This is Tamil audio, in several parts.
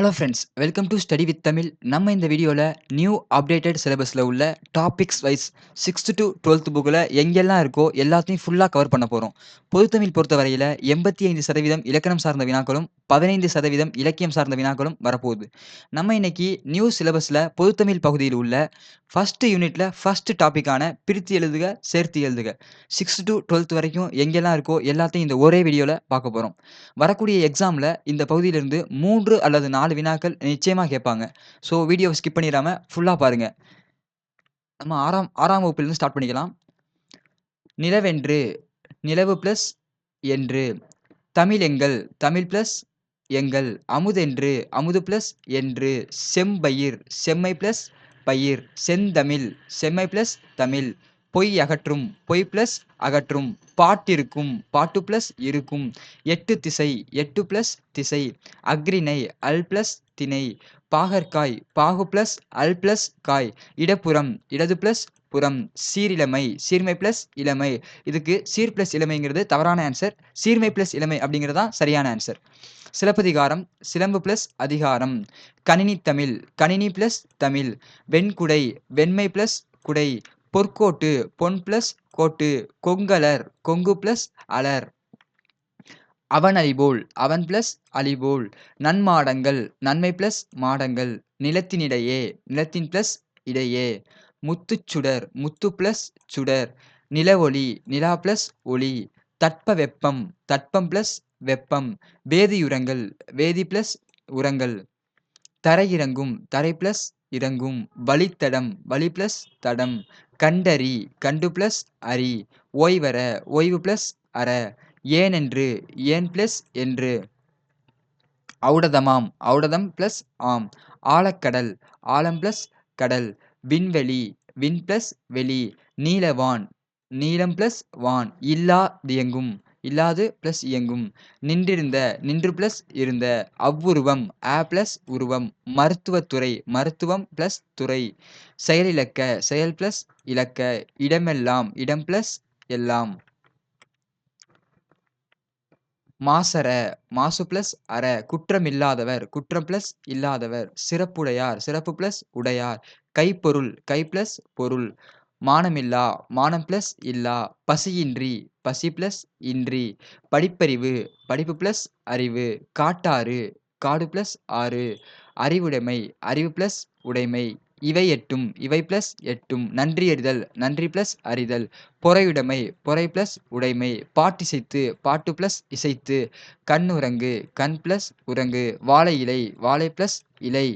Hello friends welcome to study with Tamil நம்ம இந்த வீடியோவில் நியூ அப்டேட்டட் சிலபஸில் உள்ள topics wise sixth to twelfth புக்கில் எங்கெல்லாம் இருக்கோ எல்லாத்தையும் ஃபுல்லாக கவர் பண்ண போகிறோம் பொதுத்தமிழ் பொறுத்த வரையில் எண்பத்தி ஐந்து சதவீதம் இலக்கணம் சார்ந்த வினாக்களும் பதினைந்து சதவீதம் இலக்கியம் சார்ந்த வினாக்களும் வரப்போகுது. நம்ம இன்னைக்கு நியூ சிலபஸில் பொதுத்தமிழ் பகுதியில் உள்ள ஃபஸ்ட்டு யூனிட்டில் ஃபஸ்ட்டு டாப்பிக்கான பிரித்து எழுதுக சேர்த்து எழுதுக. சிக்ஸ்த் டு டுவெல்த் வரைக்கும் எங்கெல்லாம் இருக்கோ எல்லாத்தையும் இந்த ஒரே வீடியோவில் பார்க்க போகிறோம் வரக்கூடிய எக்ஸாமில் இந்த பகுதியிலிருந்து மூன்று அல்லது நாலு வினாக்கள் நிச்சயமாக கேட்பாங்க. ஸோ வீடியோவை ஸ்கிப் பண்ணிடாமல் ஃபுல்லாக பாருங்கள் நம்ம ஆறாம் ஆறாம் வகுப்பிலேருந்து ஸ்டார்ட் பண்ணிக்கலாம். நிலவென்று நிலவு ப்ளஸ் என்று. தமிழ் எங்கள் தமிழ் ப்ளஸ் எங்கள் அமுதென்று அமுது ப்ளஸ் என்று. செம்பயிர் செம்மை ப்ளஸ் பயிர். செந்தமிழ் செம்மை ப்ளஸ் தமிழ். பொய் அகற்றும் பொய் ப்ளஸ் அகற்றும். பாட்டிருக்கும் பாட்டு ப்ளஸ் இருக்கும். எட்டு திசை எட்டு ப்ளஸ் திசை. அக்ரிணை அல் ப்ளஸ் திணை. பாகற்காய் பாகு ப்ளஸ் அல் ப்ளஸ் காய். இடப்புறம் இடது ப்ளஸ் புறம். சீரிழமை சீர்மை ப்ளஸ் இளமை. இதுக்கு சீர் ப்ளஸ் இளமைங்கிறது தவறான ஆன்சர் சீர்மை ப்ளஸ் இளமை அப்படிங்கிறது தான் சரியான ஆன்சர் சிலப்பதிகாரம் சிலம்பு ப்ளஸ் அதிகாரம். கணினி தமிழ் கணினி ப்ளஸ் தமிழ். வெண்குடை வெண்மை ப்ளஸ் குடை. பொற்கோட்டு பொன் ப்ளஸ் கோட்டு கொங்கலர் கொங்கு ப்ளஸ் அலர். அவன் அலிபோல் அவன் ப்ளஸ் அழிபோல். நன்மாடங்கள் நன்மை ப்ளஸ் மாடங்கள். நிலத்தினிடையே நிலத்தின் ப்ளஸ் இடையே. முத்துச்சுடர் முத்து ப்ளஸ் சுடர். நில ஒளி நிலா ப்ளஸ் ஒளி. தட்ப வெப்பம் தட்பம் ப்ளஸ் வெப்பம். வேதியுரங்கள் வேதி ப்ளஸ் உரங்கள். தரையிறங்கும் தரை ப்ளஸ் இறங்கும். வழித்தடம் வழி ப்ளஸ் தடம். கண்டறி கண்டு ப்ளஸ் அறி ஓய்வர ஓய்வு ப்ளஸ் அற. ஏனென்று ஏன் ப்ளஸ் என்று. ஔடதமாம் ஔடதம் ப்ளஸ் ஆம். ஆழக்கடல் ஆழம் ப்ளஸ் கடல். விண்வெளி விண் ப்ளஸ் வெளி. நீலவான் நீலம் ப்ளஸ் வான். இல்லாதியங்கும் இல்லாது ப்ளஸ் இயங்கும். நின்றிருந்த நின்று ப்ளஸ் இருந்த. அவ்வுருவம் ஆ ப்ளஸ் உருவம். மருத்துவத்துறை மருத்துவம் ப்ளஸ் துறை. செயலிழக்க செயல் ப்ளஸ் இலக்க. இடமெல்லாம் இடம் ப்ளஸ் எல்லாம். மாசர மாசு ப்ளஸ் அற. குற்றமில்லாதவர் குற்றம் ப்ளஸ் இல்லாதவர். சிறப்புடையார் சிறப்பு ப்ளஸ் உடையார். கைப்பொருள் கை ப்ளஸ் பொருள். மானமில்லா மானம் ப்ளஸ் இல்லா பசியின்றி பசி ப்ளஸ் இன்றி படிப்பறிவு படிப்பு ப்ளஸ் அறிவு காட்டாறு காடு ப்ளஸ் ஆறு அறிவுடைமை அறிவு ப்ளஸ் உடைமை இவை எட்டும் இவை ப்ளஸ் எட்டும் நன்றி அறிதல் நன்றி ப்ளஸ் அறிதல் பொறையுடைமை பொறை ப்ளஸ் உடைமை பாட்டிசைத்து பாட்டு ப்ளஸ் இசைத்து கண் உறங்கு கண் ப்ளஸ் உறங்கு வாழை இலை வாழை ப்ளஸ் இலை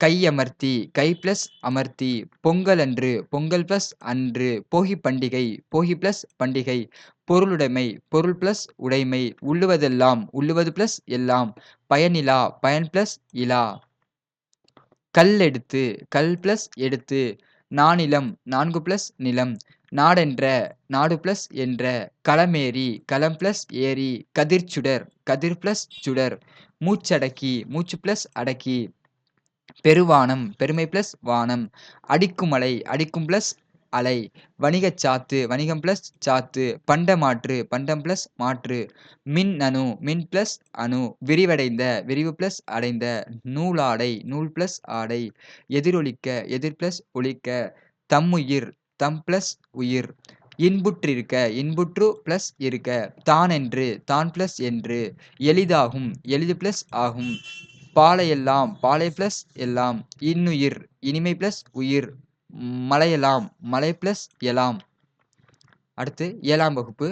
கையமர்த்தி கை ப்ளஸ் அமர்த்தி பொங்கல் அன்று பொங்கல் ப்ளஸ் அன்று போகி பண்டிகை போகி ப்ளஸ் பண்டிகை பொருளுடைமை பொருள் ப்ளஸ் உடைமை உள்ளுவதெல்லாம் உள்ளுவது ப்ளஸ் எல்லாம் பயனிலா பயன் ப்ளஸ் இலா. கல் எடுத்து கல் ப்ளஸ் எடுத்து நானிலம் நான்கு ப்ளஸ் நிலம் நாடென்ற நாடு ப்ளஸ் என்ற களமேறி களம் ப்ளஸ் ஏரி கதிர்ச்சுடர் கதிர் ப்ளஸ் சுடர் மூச்சடக்கி மூச்சு ப்ளஸ் அடக்கி. பெருவானம் பெருமை ப்ளஸ் வானம். அடிக்குமலை அடிக்கும் ப்ளஸ் அலை. வணிகச் சாத்து வணிகம் ப்ளஸ் சாத்து. பண்டமாற்று பண்டம் ப்ளஸ் மாற்று. மின் அணு மின் ப்ளஸ் அணு. விரிவடைந்த விரிவு ப்ளஸ் அடைந்த. நூலாடை நூல் ப்ளஸ் ஆடை. எதிரொலிக்க எதிர் ப்ளஸ் ஒலிக்க. தம்முயிர் தம் ப்ளஸ் உயிர். இன்புற்றிருக்க இன்புற்று ப்ளஸ் இருக்க. தானென்று தான் ப்ளஸ் என்று. எளிதாகும் எளிது ப்ளஸ் ஆகும். பாலை எல்லாம் பாலை ப்ளஸ் எல்லாம் இன்னுயிர் இனிமை ப்ளஸ் உயிர் மலையெல்லாம் மலை ப்ளஸ் எலாம். அடுத்து ஏழாம் வகுப்பு.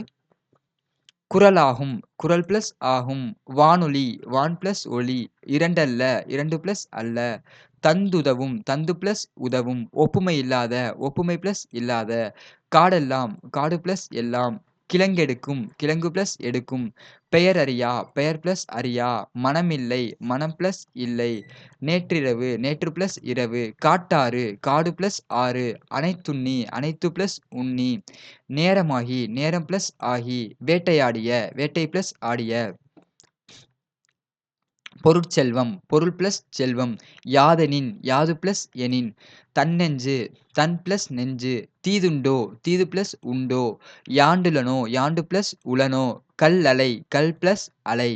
குரலாகும் குரல் ப்ளஸ் ஆகும் வானொலி வான் ப்ளஸ் ஒளி இரண்டல்ல இரண்டு ப்ளஸ் அல்ல. தந்துதவும் தந்து ப்ளஸ் உதவும் ஒப்புமை இல்லாத ஒப்புமை ப்ளஸ் இல்லாத. காடெல்லாம் காடு ப்ளஸ் எல்லாம் கிழங்கெடுக்கும் கிழங்கு ப்ளஸ் எடுக்கும். பெயர் அறியா பெயர் ப்ளஸ் அறியா. மனமில்லை மனம் ப்ளஸ் இல்லை. நேற்றிரவு நேற்று ப்ளஸ் இரவு. காட்டாறு காடு ப்ளஸ் ஆறு. அனைத்துண்ணி அனைத்து ப்ளஸ் உண்ணி. நேரமாகி நேரம் ப்ளஸ் ஆகி. வேட்டையாடிய வேட்டை ப்ளஸ் ஆடிய. பொருட்செல்வம் பொருள் ப்ளஸ் செல்வம் யாதெனின் யாது ப்ளஸ் எனின் தன்னெஞ்சு தன் ப்ளஸ் நெஞ்சு தீதுண்டோ தீது ப்ளஸ் உண்டோ யாண்டுலனோ யாண்டு ப்ளஸ் உளனோ கல் அலை கல் ப்ளஸ் அலை.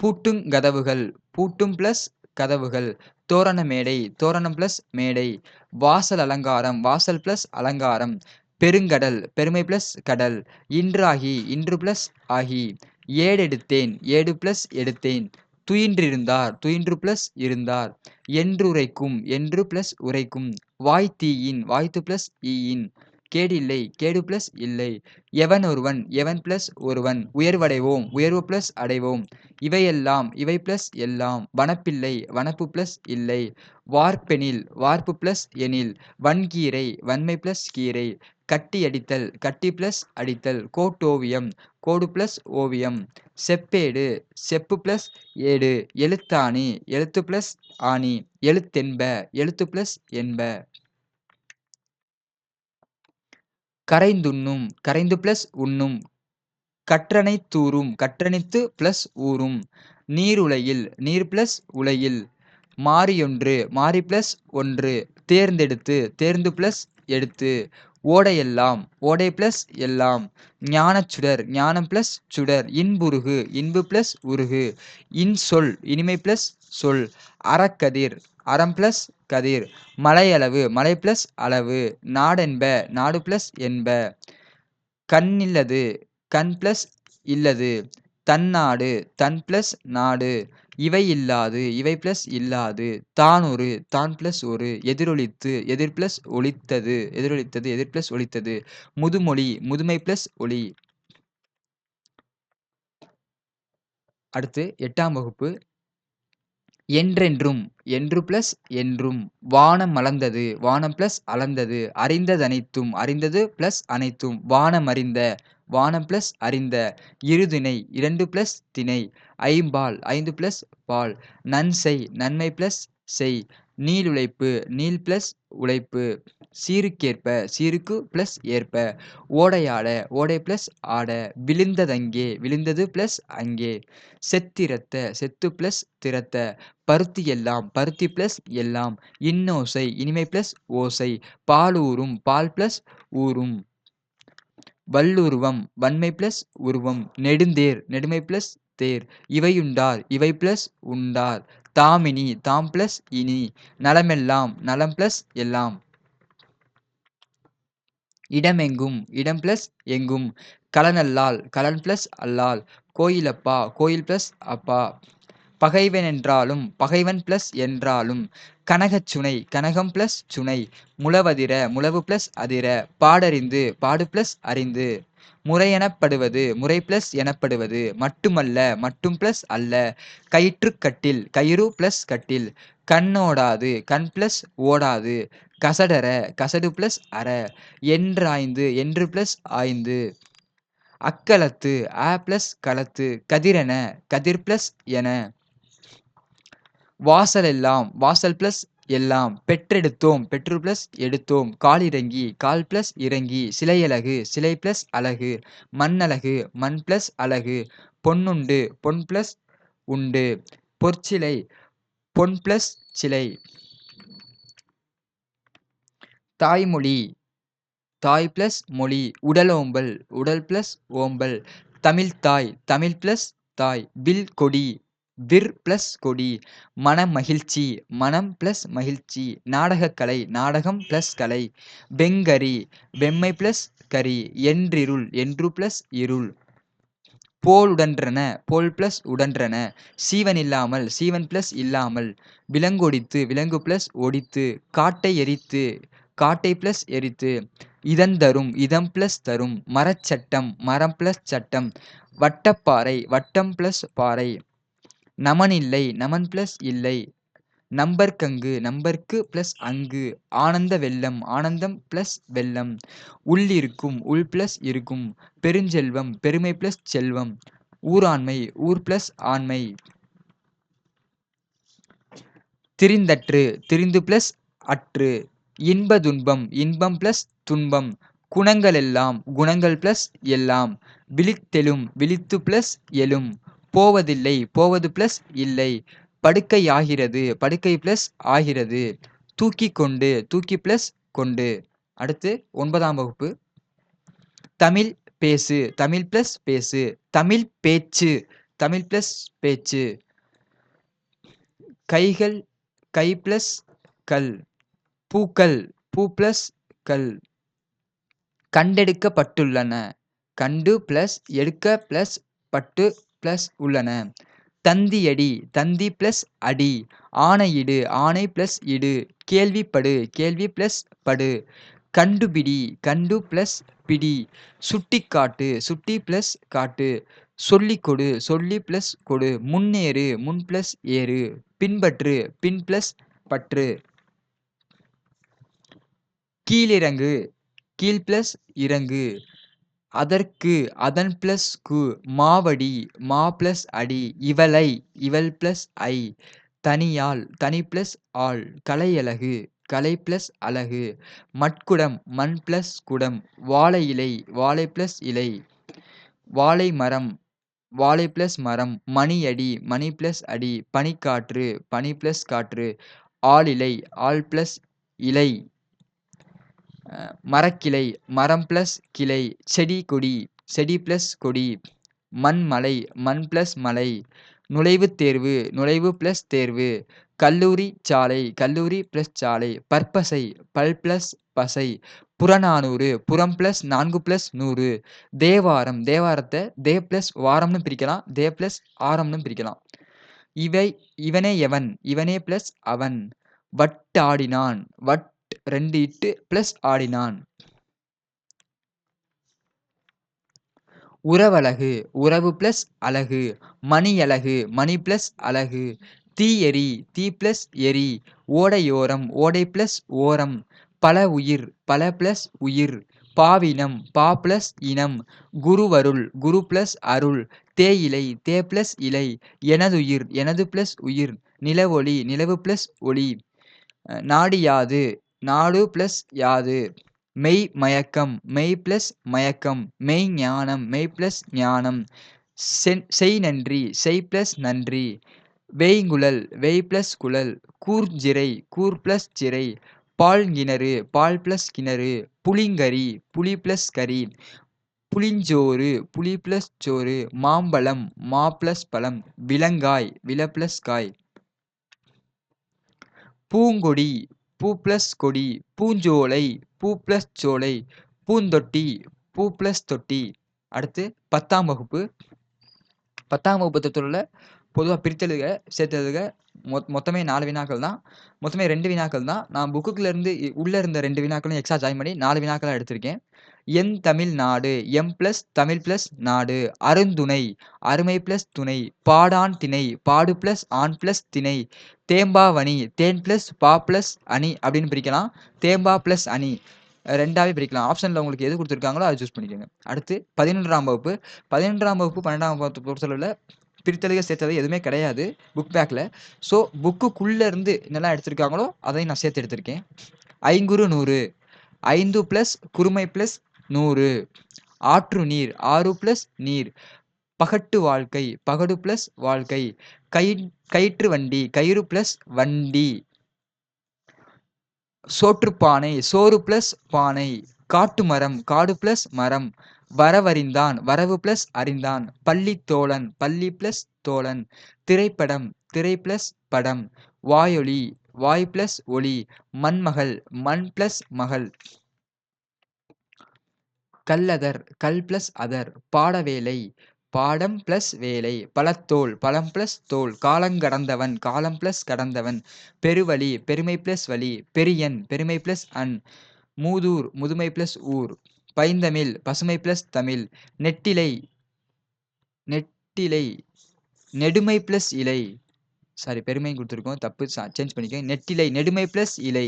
பூட்டுங் கதவுகள் பூட்டும் பிளஸ் கதவுகள் தோரண மேடை தோரணம் பிளஸ் மேடை வாசல் அலங்காரம் வாசல் ப்ளஸ் அலங்காரம் பெருங்கடல் பெருமை ப்ளஸ் கடல் இன்றாகி இன்று பிளஸ் ஆகி ஏடெடுத்தேன் ஏடு பிளஸ் எடுத்தேன். துயின்றிருந்தார் துயின்று பிளஸ் இருந்தார். என்றுரைக்கும் என்று பிளஸ் உரைக்கும். வாய் தீயின் வாய்த்து பிளஸ் ஈயின். கேடில்லை கேடு பிளஸ் இல்லை. எவன் ஒருவன் எவன் பிளஸ் ஒருவன். உயர்வடைவோம் உயர்வு பிளஸ் அடைவோம். இவையெல்லாம் இவை பிளஸ் எல்லாம் வனப்பில்லை வனப்பு பிளஸ் இல்லை. வார்ப்பெனில் வார்ப்பு பிளஸ் எனில் வன்கீரை வன்மை பிளஸ் கீரை. கட்டி அடித்தல் கட்டி பிளஸ் அடித்தல். கோட்டோவியம் கோடு பிளஸ் ஓவியம். செப்பேடு செப்பு பிளஸ் ஏடு. எழுத்தாணி எழுத்து பிளஸ் ஆணி. எழுத்தென்ப எழுத்து பிளஸ் என்ப. கரைந்துண்ணும் கரைந்து பிளஸ் உண்ணும். கற்றனை தூரும். கற்றணித்து பிளஸ் ஊரும். நீருலையில் நீர் பிளஸ் உலையில். மாறியொன்று. மாறி பிளஸ் ஒன்று. தேர்ந்தெடுத்து. தேர்ந்து பிளஸ் எடுத்து. ஓடையெல்லாம். ஓடை பிளஸ் எல்லாம். ஞானச்சுடர் ஞானம் பிளஸ் சுடர். இன்புருகு. இன்பு பிளஸ் உருகு. இன்சொல். இனிமை பிளஸ் சொல். அறக்கதிர். அறம் பிளஸ் கதிர். மலையளவு. மலை பிளஸ் அளவு. நாடென்ப. நாடு பிளஸ் என்ப. கண்ணில்லது. கண் பிளஸ் இல்லது. தன்னாடு தன் பிளஸ் நாடு. இவை இல்லாது இவை பிளஸ் இல்லாது. தான் ஒரு தான் பிளஸ் ஒரு. எதிரொலித்து எதிர் பிளஸ் ஒலித்தது. எதிரொலித்தது எதிர் பிளஸ் ஒலித்தது. முதுமொழி முதுமை பிளஸ் ஒளி அடுத்து எட்டாம் வகுப்பு. என்றென்றும் என்று பிளஸ் என்றும். வானம் மலர்ந்தது வானம் பிளஸ் அளந்தது அறிந்ததனைத்தும் அறிந்தது பிளஸ் அனைத்தும். வானம் அறிந்த வானம் பிளஸ் அறிந்த இருதிணை இரண்டு பிளஸ் திணை ஐம்பால் ஐந்து பிளஸ் பால் நன்செய் நன்மை பிளஸ் செய் நீளுழைப்பு நீள் பிளஸ் உழைப்பு சீருக்கேற்ப சீருக்கு பிளஸ் ஏற்ப ஓடையாட ஓடை பிளஸ் ஆட விழுந்ததங்கே விழுந்தது பிளஸ் அங்கே செத்திரத்த செத்து பிளஸ் திறத்த பருத்தி எல்லாம் பருத்தி பிளஸ் எல்லாம் இன்னோசை இனிமை பிளஸ் ஓசை பாலூரும் பால் பிளஸ் ஊரும். வல்லுருவம் வன்மை பிளஸ் உருவம் நெடுந்தேர் நெடுமை பிளஸ் தேர் இவையுண்டார் இவை பிளஸ் உண்டார் தாமினி தாம் பிளஸ் இனி நலமெல்லாம் நலம் பிளஸ் எல்லாம். இடமெங்கும் இடம் பிளஸ் எங்கும் கலனல்லால் கலன் பிளஸ் அல்லால் கோயிலப்பா கோயில் பிளஸ் அப்பா. பகைவனென்றாலும் பகைவன் பிளஸ் என்றாலும் கனகச் சுனை கனகம் பிளஸ் சுனை முழவதிர முழவு பிளஸ் அதிர பாடறிந்து பாடு பிளஸ் அறிந்து முறையெனப்படுவது முறை பிளஸ் எனப்படுவது மட்டுமல்ல மட்டும் பிளஸ் அல்ல கயிற்றுக்கட்டில் கயிறு பிளஸ் கட்டில் கண்ணோடாது கண் பிளஸ் ஓடாது கசடர கசடு பிளஸ் அற என்றாய்ந்து என்று பிளஸ் ஆய்ந்து அக்களத்து ஆ பிளஸ் களத்து கதிரென கதிர் பிளஸ் என வாசல் எல்லாம் வாசல் ப்ளஸ் எல்லாம் பெற்றெடுத்தோம். பெற்று ப்ளஸ் எடுத்தோம். கால் இறங்கி கால் ப்ளஸ் இறங்கி சிலையழகு சிலை ப்ளஸ் அழகு மண்ணழகு மண் ப்ளஸ் அழகு பொன்னுண்டு பொன் ப்ளஸ் உண்டு பொற்சிலை பொன் ப்ளஸ் சிலை. தாய்மொழி தாய் ப்ளஸ் மொழி உடல் ஓம்பல் உடல் ப்ளஸ் ஓம்பல் தமிழ்த்தாய் தமிழ் ப்ளஸ் தாய் வில் கொடி. விர் ப்ளஸ் கொடி மனமகிழ்ச்சி மனம் ப்ளஸ் மகிழ்ச்சி நாடகக்கலை நாடகம் ப்ளஸ் கலை வெங்கரி வெம்மை ப்ளஸ் கரி என்றிருள் என்று ப்ளஸ் இருள். போலுடன்றன போல் ப்ளஸ் உடன்றன சீவன் இல்லாமல் சீவன் ப்ளஸ் இல்லாமல் விலங்கொடித்து விலங்கு ப்ளஸ் ஒடித்து காட்டை எரித்து காட்டை ப்ளஸ் எரித்து இதன் தரும் இதம் ப்ளஸ் தரும் மரச்சட்டம் மரம் ப்ளஸ் சட்டம் வட்டப்பாறை வட்டம் ப்ளஸ் பாறை. நமன் இல்லை நமன் பிளஸ் இல்லை. நம்பர்க்கங்கு நம்பர்க்கு ப்ளஸ் அங்கு. ஆனந்த வெள்ளம் ஆனந்தம் ப்ளஸ் வெள்ளம். உள்ளிருக்கும் உள் பிளஸ் இருக்கும். பெருஞ்செல்வம் பெருமை ப்ளஸ் செல்வம். ஊராண்மை ஊர் பிளஸ் ஆண்மை. திரிந்தற்று திரிந்து ப்ளஸ் அற்று. இன்ப துன்பம் இன்பம் பிளஸ் துன்பம். குணங்கள் எல்லாம் குணங்கள் ப்ளஸ் எல்லாம். விழித்தெழும் விழித்து ப்ளஸ் எழும். போவதில்லை. போவது பிளஸ் இல்லை. படுக்கை ஆகிறது படுக்கை பிளஸ் ஆகிறது. தூக்கி கொண்டு. தூக்கி பிளஸ் கொண்டு. அடுத்து ஒன்பதாம் வகுப்பு. தமிழ் பேசு. தமிழ் பிளஸ் பேசு. தமிழ் பேச்சு. தமிழ் ப்ளஸ் பேச்சு. கைகள் கை ப்ளஸ் கல். பூக்கள். பூ ப்ளஸ் கல். கண்டெடுக்கப்பட்டுள்ளன. கண்டு ப்ளஸ் எடுக்க ப்ளஸ் பட்டு ப்ளஸ் உள்ளன. தந்தியடி தந்தி ப்ளஸ் அடி. ஆணையிடு ஆணை ப்ளஸ் இடு. கேள்விப்படு கேள்வி ப்ளஸ் படு. கண்டுபிடி கண்டு ப்ளஸ் பிடி. சுட்டி காட்டு சுட்டி ப்ளஸ் காட்டு. சொல்லிக் கொடு சொல்லி ப்ளஸ் கொடு. முன்னேறு முன் ப்ளஸ் ஏறு. பின்பற்று பின் ப்ளஸ் பற்று. கீழிறங்கு கீழ் ப்ளஸ் இறங்கு. அதற்கு அதன் ப்ளஸ் கு மாவடி மா ப்ளஸ் அடி இவளை இவள் ப்ளஸ் ஐ. தனியாள் தனி ப்ளஸ் ஆள் கலையழகு கலை ப்ளஸ் அழகு. மட்குடம் மண் ப்ளஸ் குடம் வாழை இலை வாழை ப்ளஸ் இலை. வாழை மரம் வாழை ப்ளஸ் மரம் மணியடி மணி ப்ளஸ் அடி பனிக்காற்று பனி ப்ளஸ் காற்று. ஆளிலை ஆள் ப்ளஸ் இலை. மரக்கிளை மரம் ப்ளஸ் கிளை செடி கொடி செடி ப்ளஸ் கொடி மண்மலை மண் ப்ளஸ் மலை நுழைவுத் தேர்வு நுழைவு ப்ளஸ் தேர்வு கல்லூரி சாலை கல்லூரி ப்ளஸ் சாலை பற்பசை பல் ப்ளஸ் பசை புறநானூறு புறம் ப்ளஸ் நான்கு ப்ளஸ் நூறு தேவாரம் தேவாரத்தை தே ப்ளஸ் வாரம்னு பிரிக்கலாம் தே ப்ளஸ் ஆரம்னு பிரிக்கலாம். இவை இவனே எவன்? இவனே ப்ளஸ் அவன். வட்டாடினான் வட் ரெண்டு இட்டு ப்ளஸ் ஆடினான். உறவழகு உறவு ப்ளஸ் அழகு மணியழகு மணி ப்ளஸ் அழகு எரி தீ ப்ளஸ் எரி ஓடையோரம் ஓடை ப்ளஸ் ஓரம் பல உயிர் பல ப்ளஸ் உயிர் பாவினம் பா ப்ளஸ் இனம் குருவருள் குரு ப்ளஸ் அருள் தேயிலை தே ப்ளஸ் இலை எனதுயிர் எனது ப்ளஸ் உயிர் நிலவொளி நிலவு ப்ளஸ் ஒளி நாடியாது நாடு ப்ளஸ் யாது? மெய் மயக்கம் மெய் ப்ளஸ் மயக்கம் மெய் ஞானம் மெய் ப்ளஸ் ஞானம். செய் நன்றி செய் ப்ளஸ் நன்றி. வேய்ங்குழல் வெய் ப்ளஸ் குழல். கூர்ஜிரை கூர் ப்ளஸ் சிறை பால் கிணறு பால் ப்ளஸ் கிணறு. புளிங்கரி புளி ப்ளஸ் கறி. புளிஞ்சோறு புளி ப்ளஸ் சோறு. மாம்பழம் மா ப்ளஸ் பழம். விலங்காய் வில ப்ளஸ் காய். பூங்கொடி பூ ப்ளஸ் கொடி பூஞ்சோலை பூ ப்ளஸ் சோலை பூந்தொட்டி பூ ப்ளஸ் தொட்டி. அடுத்து பத்தாம் வகுப்பு. பத்தாம் வகுப்பு தத்துவத்தில் பொதுவாக பிரித்தெழுதுக சேர்த்தெழுதுக மொத் மொத்தமே நாலு வினாக்கள் தான். மொத்தமே ரெண்டு வினாக்கள் தான். நான் புக்குக்குலேருந்து உள்ளே இருந்த ரெண்டு வினாக்களும் எக்ஸ்ட்ரா ஜாயின் பண்ணி நாலு வினாக்களாக எடுத்திருக்கேன். என் தமிழ் நாடு எம் ப்ளஸ் தமிழ் ப்ளஸ் நாடு அருந்துணை அருமை ப்ளஸ் துணை பாடான் திணை பாடு ப்ளஸ் ஆண் ப்ளஸ் திணை தேம்பாவணி தேன் ப்ளஸ் பா ப்ளஸ் அணி அப்படின்னு பிரிக்கலாம். தேம்பா ப்ளஸ் அணி ரெண்டாவே பிரிக்கலாம். ஆப்ஷனில் உங்களுக்கு எது கொடுத்துருக்காங்களோ அதை சூஸ் பண்ணிக்கோங்க. அடுத்து பதினொன்றாம் வகுப்பு. பதினொன்றாம் வகுப்பு பன்னெண்டாம் வகுப்பு பொறுத்தளவில் பிரித்தலுக சேர்த்தது எதுவுமே கிடையாது புக் பேக்கில் ஸோ புக்குக்குள்ளே இருந்து என்னெல்லாம் எடுத்திருக்காங்களோ அதையும் நான் சேர்த்து எடுத்திருக்கேன். ஐங்குறு நூறு ஐந்து ப்ளஸ் குறுமை ப்ளஸ் நூறு. ஆற்று நீர் ஆறு ப்ளஸ் நீர். பகட்டு வாழ்க்கை பகடு ப்ளஸ் வாழ்க்கை. கை கயிற்று வண்டி கயிறு ப்ளஸ் வண்டி. சோற்றுப்பானை சோறு ப்ளஸ் பானை. காட்டு மரம் காடு ப்ளஸ் மரம். வரவறிந்தான் வரவு ப்ளஸ் அறிந்தான். பள்ளி தோழன் பள்ளி ப்ளஸ் தோழன். திரைப்படம் திரை ப்ளஸ் படம். வாயொலி வாய் ப்ளஸ் ஒளி மண்மகள் மண் ப்ளஸ் மகள். கல்லதர் கல் ப்ளஸ் அதர் பாடவேலை பாடம் ப்ளஸ் வேலை பழத்தோல் பழம் ப்ளஸ் தோல் காலங்கடந்தவன் காலம் ப்ளஸ் கடந்தவன் பெருவழி பெருமை ப்ளஸ் வழி பெரியன் பெருமை ப்ளஸ் அன் மூதூர் முதுமை ப்ளஸ் ஊர் பைந்தமிழ் பசுமை ப்ளஸ் தமிழ் நெட்டிலை நெட்டிலை நெடுமை ப்ளஸ் இலை சாரி பெருமை கொடுத்துருக்கோம். தப்பு சேஞ்ச் பண்ணிக்கோங்க. நெட்டிலை நெடுமை ப்ளஸ் இலை.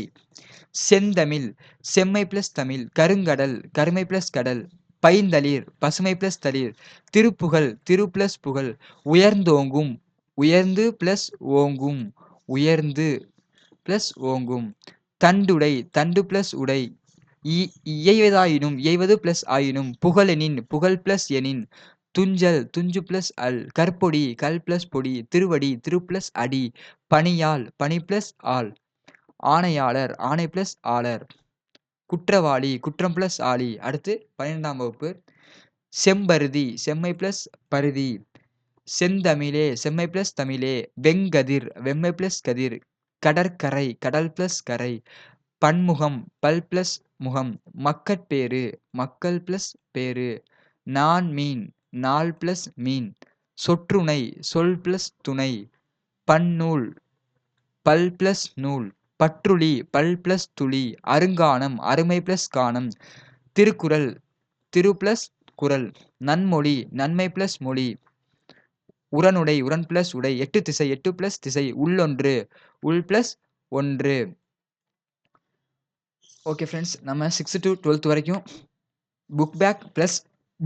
செந்தமிழ் செம்மை ப்ளஸ் தமிழ். கருங்கடல் கருமை ப்ளஸ் கடல். பைந்தளிர் பசுமை ப்ளஸ் தளிர். திருப்புகழ் திரு ப்ளஸ் புகழ். உயர்ந்தோங்கும் உயர்ந்து ப்ளஸ் ஓங்கும். உயர்ந்து ப்ளஸ் ஓங்கும். தண்டுடை தண்டு ப்ளஸ் உடை. இயைவதாயினும் இயைவது ப்ளஸ் ஆயினும். புகழெனின் புகழ் ப்ளஸ் எனின். துஞ்சல் துஞ்சு ப்ளஸ் அல் கற்பொடி கல் ப்ளஸ் பொடி திருவடி திரு ப்ளஸ் அடி பணியால் பனி ப்ளஸ் ஆள் ஆணையாளர் ஆணை ப்ளஸ் ஆளர் குற்றவாளி குற்றம் ப்ளஸ் ஆளி. அடுத்து பன்னிரெண்டாம் வகுப்பு. செம்பருதி செம்மை ப்ளஸ் பருதி. செந்தமிழே செம்மை ப்ளஸ் தமிழே. வெங்கதிர் வெம்மை ப்ளஸ் கதிர். கடற்கரை கடல் ப்ளஸ் கரை. பன்முகம் பல் ப்ளஸ் முகம். மக்கட்பேறு மக்கள் ப்ளஸ் பேறு. நான் மீன். நாள் ப்ளஸ் மீன். சொற்றுணை சொல் ப்ளஸ் துணை. பன்னூல் பல் ப்ளஸ் நூல். பற்றுளி பல் ப்ளஸ் துளி. அருங்கானம் அருமை ப்ளஸ் கானம் திருக்குறள் திரு ப்ளஸ் குறள். நன்மொழி நன்மை ப்ளஸ் மொழி. உரனுடை உரன் ப்ளஸ் உடை. எட்டு திசை எட்டு ப்ளஸ் திசை. உள்ளொன்று உள் ப்ளஸ் ஒன்று. ஓகே ஃப்ரெண்ட்ஸ் நம்ம சிக்ஸ்த்து டு டுவெல்த் வரைக்கும் புக் பேக் ப்ளஸ்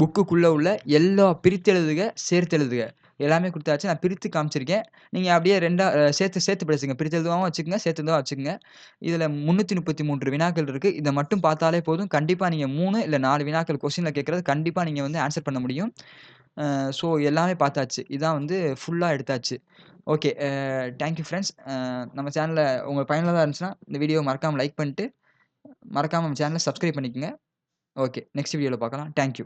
புக்குக்குள்ளே உள்ள எல்லா பிரித்து எழுதுக சேர்த்து எழுதுக. எல்லாமே கொடுத்தாச்சு. நான் பிரித்து காமிச்சிருக்கேன். நீங்கள் அப்படியே ரெண்டாக சேர்த்து சேர்த்து படிச்சுங்க பிரித்து எழுதுவாகவும் வச்சுக்கோங்க சேர்த்து வச்சுக்கோங்க. இதில் முந்நூற்றி முப்பத்தி மூன்று வினாக்கள் இருக்குது இதை மட்டும் பார்த்தாலே போதும். கண்டிப்பாக நீங்கள் மூணு இல்லை நாலு வினாக்கள் கொஸ்டினில் கேட்குறது கண்டிப்பாக நீங்கள் வந்து ஆன்சர் பண்ண முடியும். ஸோ எல்லாமே பார்த்தாச்சு. இதான் வந்து ஃபுல்லாக எடுத்தாச்சு. ஓகே தேங்க்யூ ஃப்ரெண்ட்ஸ் நம்ம சேனலில் உங்கள் பயனுள்ளதாக இருந்துச்சுன்னா இந்த வீடியோ மறக்காமல் லைக் பண்ணிட்டு மறக்காமல் நம்ம சேனலை சப்ஸ்கிரைப் பண்ணிக்கோங்க. ஓகே நெக்ஸ்ட் வீடியோவில் பார்க்கலாம். தேங்க்யூ